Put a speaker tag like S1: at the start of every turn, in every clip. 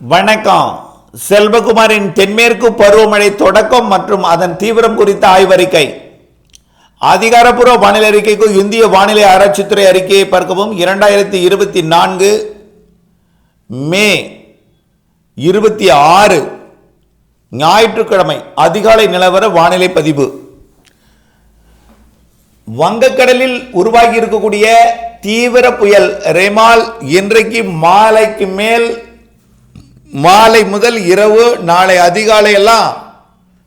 S1: வணக்கம். செல்வகுமாரின் தென்மேற்கு பருவமழை தொடக்கம் மற்றும் அதன் தீவிரம் குறித்த ஆய்வறிக்கை. அதிகாரப்பூர்வ வானிலை அறிக்கைக்கு இந்திய வானிலை ஆராய்ச்சித்துறை அறிக்கையை பார்க்கவும். இரண்டாயிரத்தி இருபத்தி நான்கு மே இருபத்தி ஆறு ஞாயிற்றுக்கிழமை அதிகாலை நிலவர வானிலை பதிவு. வங்கக்கடலில் உருவாகி இருக்கக்கூடிய தீவிர புயல் ரெமால் இன்றைக்கு மாலைக்கு மேல் மாலை முதல் இரவு நாளை அதிகாலை எல்லாம்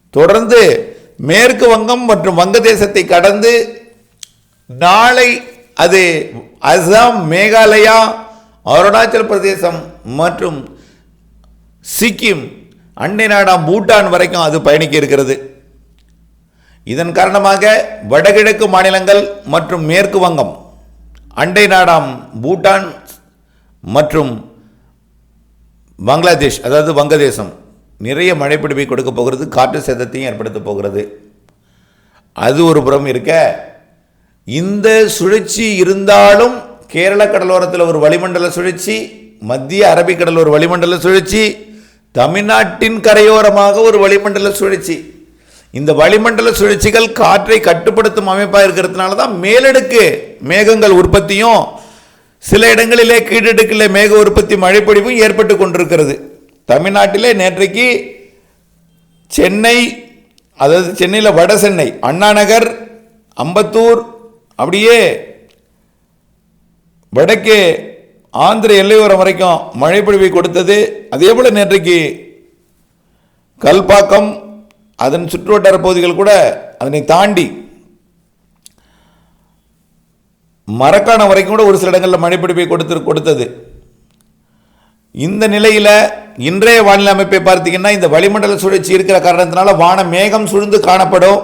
S1: தொடர்ந்து மேற்கு வங்கம் மற்றும் வங்கதேசத்தை கடந்து நாளை அது அசாம் மேகாலயா அருணாச்சல் பிரதேசம் மற்றும் சிக்கிம் அண்டை நாடாம் பூட்டான் வரைக்கும் அது பயணிக்க இருக்கிறது. இதன் காரணமாக வடகிழக்கு மாநிலங்கள் மற்றும் மேற்கு வங்கம் அண்டை நாடாம் பூட்டான் மற்றும் பங்களாதேஷ் அதாவது வங்கதேசம் நிறைய மழைப்பிடிப்பை கொடுக்க போகிறது காற்று சேதத்தையும் ஏற்படுத்த போகிறது. அது ஒரு புறம் இருக்க இந்த சுழற்சி இருந்தாலும் கேரள கடலோரத்தில் ஒரு வளிமண்டல சுழற்சி மத்திய அரபிக்கடல் ஒரு வளிமண்டல சுழற்சி தமிழ்நாட்டின் கரையோரமாக ஒரு வளிமண்டல சுழற்சி. இந்த வளிமண்டல சுழற்சிகள் காற்றை கட்டுப்படுத்தும் அமைப்பாக இருக்கிறதுனால தான் மேலடுக்கு மேகங்கள் உற்பத்தியும் சில இடங்களிலே கீழடுக்கில் மேக உற்பத்தி மழைப்பொழிவும் ஏற்பட்டு கொண்டிருக்கிறது. தமிழ்நாட்டிலே நேற்றைக்கு சென்னை அதாவது சென்னையில் வட சென்னை அண்ணாநகர் அம்பத்தூர் அப்படியே வடக்கே ஆந்திர எல்லையோரம் வரைக்கும் மழைப்பொழிவை கொடுத்தது. அதே போல் நேற்றைக்கு கல்பாக்கம் அதன் சுற்றுவட்டார பகுதிகள் கூட அதனை தாண்டி மரக்காணம் வரைக்கும் கூட ஒரு சில இடங்களில் மழைப்பிடிப்பை கொடுத்து கொடுத்தது. இந்த நிலையில் இன்றைய வானிலை அமைப்பை பார்த்தீங்கன்னா இந்த வளிமண்டல சுழற்சி இருக்கிற காரணத்தினால வானம் மேகம் சுழ்ந்து காணப்படும்.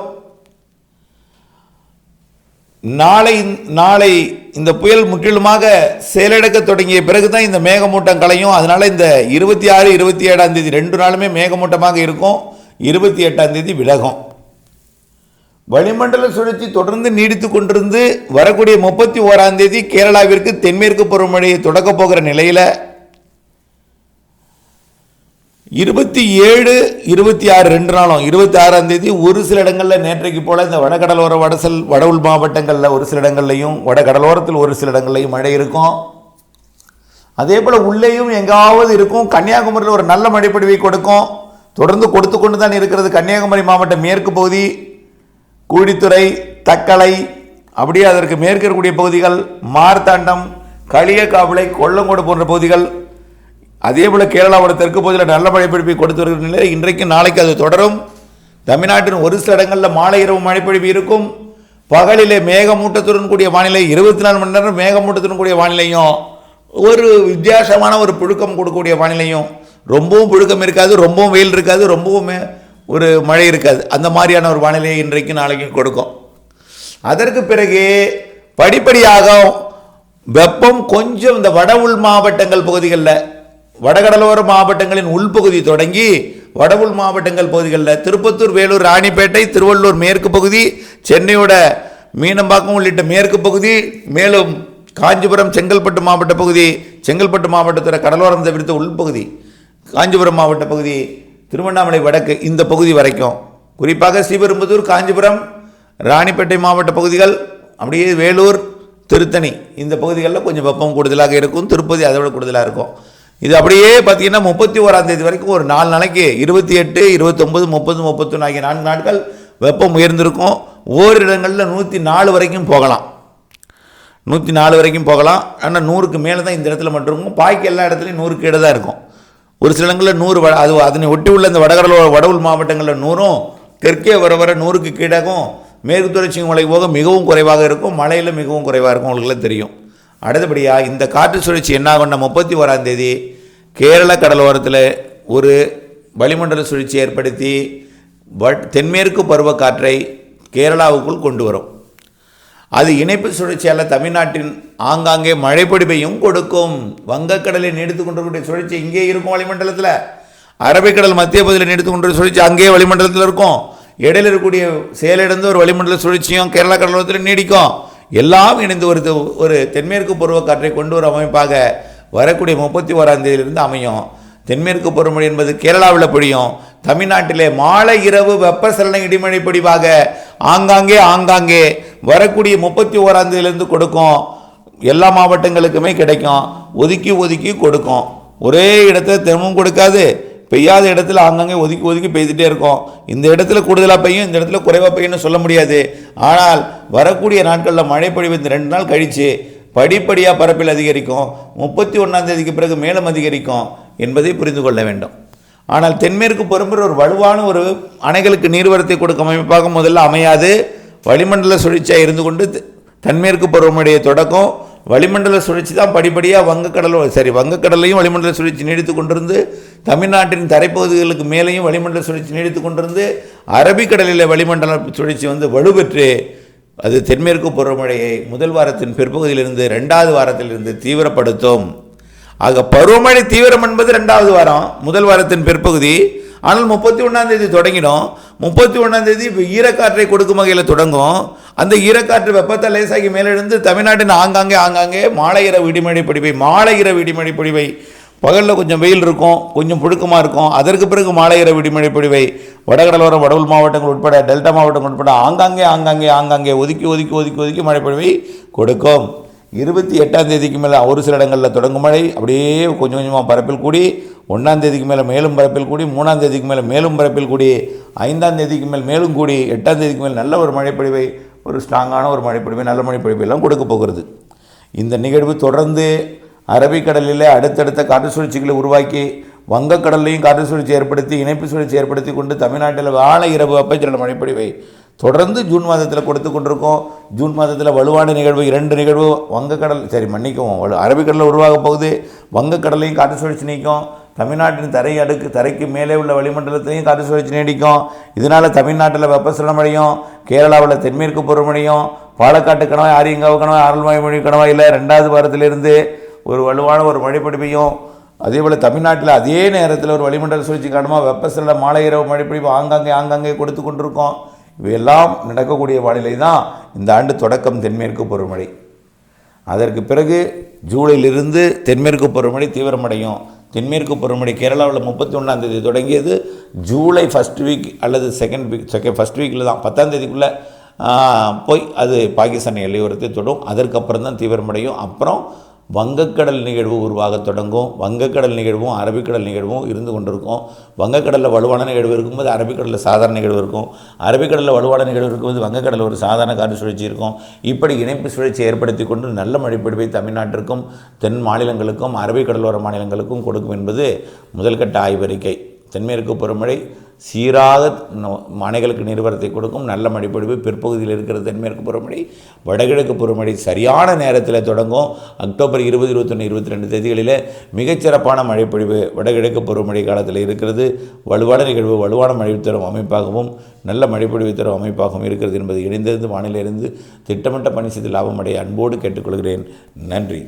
S1: நாளை நாளை இந்த புயல் முற்றிலுமாக செயலிழக்க தொடங்கிய பிறகு தான் இந்த மேகமூட்டம் கலையும். அதனால இந்த இருபத்தி ஆறு இருபத்தி ஏழாம் தேதி ரெண்டு நாளுமே மேகமூட்டமாக இருக்கும். இருபத்தி எட்டாம் தேதி விலகும். வளிமண்டல சுழற்சி தொடர்ந்து நீடித்து கொண்டிருந்து வரக்கூடிய முப்பத்தி ஓராம் தேதி கேரளாவிற்கு தென்மேற்கு பருவமழையை தொடக்கப் போகிற நிலையில் இருபத்தி ஏழு இருபத்தி ஆறு ரெண்டு நாளும் இருபத்தி ஆறாம் தேதி ஒரு சில இடங்களில் நேற்றைக்கு போல இந்த வடகடலோர வடசல் வட உள் மாவட்டங்களில் ஒரு சில இடங்கள்லையும் வடகடலோரத்தில் ஒரு சில இடங்கள்லையும் மழை இருக்கும். அதே போல் உள்ளேயும் எங்காவது இருக்கும். கன்னியாகுமரியில் ஒரு நல்ல மழைப்பொழிவை கொடுக்கும். தொடர்ந்து கொடுத்து கொண்டு தான் இருக்கிறது கன்னியாகுமரி மாவட்ட மேற்கு பகுதி. கூடித்துறை தக்கலை அப்படியே அதற்கு மேற்கு இருக்கக்கூடிய பகுதிகள் மார்த்தாண்டம் களியக்காவிளை கொல்லங்கோடு போன்ற பகுதிகள் அதே போல் கேரளாவோட தெற்கு பகுதியில் நல்ல மழை பிடிப்பை கொடுத்து வருகிற நிலையில் இன்றைக்கு நாளைக்கு அது தொடரும். தமிழ்நாட்டின் ஒரு சில இடங்களில் மாலை இரவு மழைப்பொழிவு இருக்கும். பகலிலே மேகமூட்டத்துடன் கூடிய வானிலை இருபத்தி நாலு மணி நேரம் மேகமூட்டத்துடன் கூடிய வானிலையும் ஒரு வித்தியாசமான ஒரு புழுக்கம் கொடுக்கக்கூடிய வானிலையும் ரொம்பவும் புழுக்கம் இருக்காது ரொம்பவும் வெயில் இருக்காது ரொம்பவும் மே- ஒரு மழை இருக்காது. அந்த மாதிரியான ஒரு வானிலையை இன்றைக்கு நாளைக்கு கொடுக்கும். அதற்கு பிறகு படிப்படியாக வெப்பம் கொஞ்சம் இந்த வட உள் மாவட்டங்கள் பகுதிகளில் வடகடலோர மாவட்டங்களின் உள்பகுதி தொடங்கி வட உள் மாவட்டங்கள் பகுதிகளில் திருப்பத்தூர் வேலூர் ராணிப்பேட்டை திருவள்ளூர் மேற்கு பகுதி சென்னையோட மீனம்பாக்கம் உள்ளிட்ட மேற்கு பகுதி மேலும் காஞ்சிபுரம் செங்கல்பட்டு மாவட்ட பகுதி செங்கல்பட்டு மாவட்டத்தோட கடலோரம் தவிர்த்த உள்பகுதி காஞ்சிபுரம் மாவட்ட பகுதி திருவண்ணாமலை வடக்கு இந்த பகுதி வரைக்கும். குறிப்பாக ஸ்ரீபெரும்புதூர் காஞ்சிபுரம் ராணிப்பேட்டை மாவட்ட பகுதிகள் அப்படியே வேலூர் திருத்தணி இந்த பகுதிகளில் கொஞ்சம் வெப்பம் கூடுதலாக இருக்கும். திருப்பதி அதை விட கூடுதலாக இருக்கும். இது அப்படியே பார்த்தீங்கன்னா முப்பத்தி ஓராம் தேதி வரைக்கும் ஒரு நாலு நாளைக்கு இருபத்தி எட்டு இருபத்தொம்பது முப்பது முப்பத்தொன்று ஆகிய நான்கு நாட்கள் வெப்பம் உயர்ந்திருக்கும். ஓரிரு இடங்களில் நூற்றி நாலு வரைக்கும் போகலாம். நூற்றி நாலு வரைக்கும் போகலாம். ஆனால் நூறுக்கு மேலே தான் இந்த இடத்துல மட்டும் இருக்கும். பாக்கி எல்லா இடத்துலையும் நூறு கீழே தான் இருக்கும். ஒரு சில இடங்களில் நூறு வ- அது அதனை ஒட்டி உள்ள இந்த வடகடலோ வடவுள் மாவட்டங்களில் நூறும் தெற்கே வர வர நூறுக்கு கீழாகும். மேற்கு தொடர்ச்சி மலை போக மிகவும் குறைவாக இருக்கும். மழையில் மிகவும் குறைவாக இருக்கும் உங்களுக்குலாம் தெரியும். அடுத்தபடியாக இந்த காற்று சுழற்சி என்ன ஆகும்னா முப்பத்தி ஓராம் தேதி கேரள கடலோரத்தில் ஒரு வளிமண்டல சுழற்சி ஏற்படுத்தி வட் தென்மேற்கு பருவக்காற்றை கேரளாவுக்குள் கொண்டு வரும். அது இணைப்பு சுழற்சியால் தமிழ்நாட்டின் ஆங்காங்கே மழைப்பொழிவையும் கொடுக்கும். வங்கக்கடலில் நீடித்து கொண்டிருக்கக்கூடிய சுழற்சி இங்கே இருக்கும் வளிமண்டலத்தில். அரபிக்கடல் மத்திய பகுதியில் நீடித்து கொண்டிருக்க சுழற்சி அங்கேயே வளிமண்டலத்தில் இருக்கும். இடையில இருக்கக்கூடிய செயலிழந்து ஒரு வளிமண்டல சுழற்சியும் கேரளா கடலோரத்தில் நீடிக்கும். எல்லாம் இணைந்து ஒரு ஒரு தென்மேற்கு பருவக்காற்றை கொண்டு வரும் அமைப்பாக வரக்கூடிய முப்பத்தி ஓராம் தேதியிலிருந்து அமையும். தென்மேற்கு பருவமழை என்பது கேரளாவில் பொழியும். தமிழ்நாட்டிலே மாலை இரவு வெப்பசலன இடிமழை பொடிவாக ஆங்காங்கே ஆங்காங்கே வரக்கூடிய முப்பத்தி ஓராம் தேதியிலிருந்து கொடுக்கும் எல்லா மாவட்டங்களுக்குமே கிடைக்கும். ஒதுக்கி ஒதுக்கி கொடுக்கும். ஒரே இடத்துல தினமும் கொடுக்காது. பெய்யாத இடத்துல ஆங்காங்கே ஒதுக்கி ஒதுக்கி பெய்துட்டே இருக்கும். இந்த இடத்துல கூடுதலாக பெய்யும் இந்த இடத்துல குறைவாக பெய்யும்னு சொல்ல முடியாது. ஆனால் வரக்கூடிய நாட்களில் மழை பொழிவு இந்த ரெண்டு நாள் கழித்து படிப்படியாக பரப்பில் அதிகரிக்கும். முப்பத்தி ஒன்றாம் தேதிக்கு பிறகு மேலும் அதிகரிக்கும் என்பதை புரிந்து கொள்ள வேண்டும். ஆனால் தென்மேற்கு பரும்புற ஒரு வலுவான ஒரு அணைகளுக்கு நீர்வரத்தை கொடுக்கும் அமைப்பாக முதல்ல அமையாது. வளிமண்டல சுழற்சியாக இருந்து கொண்டு தென்மேற்கு பருவமழையை தொடக்கம் வளிமண்டல சுழற்சி தான் படிப்படியாக வங்கக்கடலும் சரி வங்கக்கடலையும் வளிமண்டல சுழற்சி நீடித்து கொண்டிருந்து தமிழ்நாட்டின் தரைப்பகுதிகளுக்கு மேலேயும் வளிமண்டல சுழற்சி நீடித்து கொண்டிருந்து அரபிக்கடலில் வளிமண்டல சுழற்சி வந்து வலுப்பெற்று அது தென்மேற்கு பருவமழையை முதல் வாரத்தின் பிற்பகுதியிலிருந்து ரெண்டாவது வாரத்திலிருந்து தீவிரப்படுத்தும். ஆக பருவமழை தீவிரம் என்பது ரெண்டாவது வாரம் முதல் வாரத்தின் பிற்பகுதி. ஆனால் முப்பத்தி ஒன்றாம் தேதி தொடங்கிடும். முப்பத்தி ஒன்றாம் தேதி இப்போ ஈரக்காற்றை கொடுக்கும் வகையில் தொடங்கும். அந்த ஈரக்காற்று வெப்பத்தை லேசாகி மேலெழுந்து தமிழ்நாட்டின் ஆங்காங்கே ஆங்காங்கே மாலை இரவு இடிமழை பொடிவை மாலை இரவு இடிமழை பொடிவை. பகலில் கொஞ்சம் வெயில் இருக்கும் கொஞ்சம் புழுக்கமாக இருக்கும். அதற்கு பிறகு மாலை இரவு இடிமழை பொழிவை வடகடலோரம் வடவுள் மாவட்டங்கள் உட்பட டெல்டா மாவட்டங்கள் உட்பட ஆங்காங்கே ஆங்காங்கே ஆங்காங்கே ஒதுக்கி ஒதுக்கி ஒதுக்கி ஒதுக்கி மழை பொழிவை கொடுக்கும். இருபத்தி எட்டாம் தேதிக்கு மேலே ஒரு சில இடங்களில் தொடங்கும் மழை அப்படியே கொஞ்சம் கொஞ்சமாக பரப்பில் கூடி ஒன்றாம் தேதிக்கு மேலே மேலும் பரப்பில் கூடி மூணாம் தேதிக்கு மேலே மேலும் பரப்பில் கூடி ஐந்தாம் தேதிக்கு மேல் மேலும் கூடி எட்டாம் தேதிக்கு மேல் நல்ல ஒரு மழைப்பொழிவை ஒரு ஸ்ட்ராங்கான ஒரு மழைப்பொழிவை நல்ல மழைப்பொழிவை எல்லாம் கொடுக்க போகிறது. இந்த நிகழ்வு தொடர்ந்து அரபிக்கடலில் அடுத்தடுத்த காற்று சுழற்சிகளை உருவாக்கி வங்கக்கடல்லையும் காற்று சுழற்சி ஏற்படுத்தி இணைப்பு சுழற்சி ஏற்படுத்தி கொண்டு தமிழ்நாட்டில் வாழை இரவு வெப்பச்சலன மழைப்பொழிவை தொடர்ந்து ஜூன் மாதத்தில் கொடுத்து கொண்டிருக்கோம். ஜூன் மாதத்தில் வலுவான நிகழ்வு இரண்டு நிகழ்வு வங்கக்கடல் சரி மன்னிக்கவும் வலு அரபிக்கடலில் உருவாக போகுது. வங்கக்கடலையும் காற்று சுழற்சி நீக்கும் தமிழ்நாட்டின் தரை அடுக்கு தரைக்கு மேலே உள்ள வளிமண்டலத்தையும் காற்று சுழற்சி நீடிக்கும். இதனால் தமிழ்நாட்டில் வெப்பசலமடையும் கேரளாவில் தென்மேற்கு பருவமழையும் பாலக்காட்டு கணவாய் ஆரியங்காவு கணவாய் ஆரல்வாய் மொழி கணவாயில் ரெண்டாவது வாரத்திலிருந்து ஒரு வலுவான ஒரு மழை பொழிவையும் அதே போல் தமிழ்நாட்டில் அதே நேரத்தில் ஒரு வளிமண்டல சுழற்சி காரணமாக வெப்பசல மாலை இரவு மழை ஆங்காங்கே ஆங்காங்கே கொடுத்து கொண்டிருக்கோம். இவையெல்லாம் நடக்கக்கூடிய வானிலை தான் இந்த ஆண்டு தொடக்கம் தென்மேற்கு பருவமழை. அதற்கு பிறகு ஜூலையிலிருந்து தென்மேற்கு பருவமழை தீவிரமடையும். தென்மேற்கு பருவமழை கேரளாவில் முப்பத்தி ஒன்றாம் தேதி தொடங்கியது. ஜூலை ஃபஸ்ட் வீக் அல்லது செகண்ட் வீக் செகண்ட் ஃபஸ்ட் வீக்கில் தான். பத்தாம் தேதிக்குள்ளே போய் அது பாகிஸ்தான் எல்லையோரத்தை தொடும். அதற்கப்புறம் தான் தீவிரமடையும். அப்புறம் வங்கக்கடல் நிகழ்வு உருவாக தொடங்கும். வங்கக்கடல் நிகழ்வும் அரபிக்கடல் நிகழ்வும் இருந்து கொண்டிருக்கும். வங்கக்கடலில் வலுவான நிகழ்வு இருக்கும்போது அரபிக்கடலில் சாதாரண நிகழ்வு இருக்கும். அரபிக்கடலில் வலுவான நிகழ்வு இருக்கும்போது வங்கக்கடலில் ஒரு சாதாரண காற்று சுழற்சி இருக்கும். இப்படி இணைப்பு சுழற்சி ஏற்படுத்தி கொண்டு நல்ல மழைப்பிடிப்பை தமிழ்நாட்டிற்கும் தென் மாநிலங்களுக்கும் அரபிக்கடலோர மாநிலங்களுக்கும் கொடுக்கும் என்பது முதல்கட்ட ஆய்வறிக்கை. தென்மேற்கு பருவமழை சீராக ந- அணைகளுக்கு கொடுக்கும். நல்ல மழைப்பொழிவு பிற்பகுதியில் இருக்கிற தென்மேற்கு பருவமழை வடகிழக்கு பருவமழை சரியான நேரத்தில் தொடங்கும். அக்டோபர் இருபது இருபத்தொன்று இருபத்தி ரெண்டு தேதிகளில் மிகச்சிறப்பான மழைப்பொழிவு வடகிழக்கு பருவமழை காலத்தில் இருக்கிறது. வலுவான நிகழ்வு வலுவான மழை தரும் அமைப்பாகவும் நல்ல மழைப்பொழிவு தரும் அமைப்பாகவும் இருக்கிறது என்பது இணைந்திருந்து வானிலிருந்து திட்டமிட்ட பணி செய்து லாபமடைய அன்போடு கேட்டுக்கொள்கிறேன். நன்றி.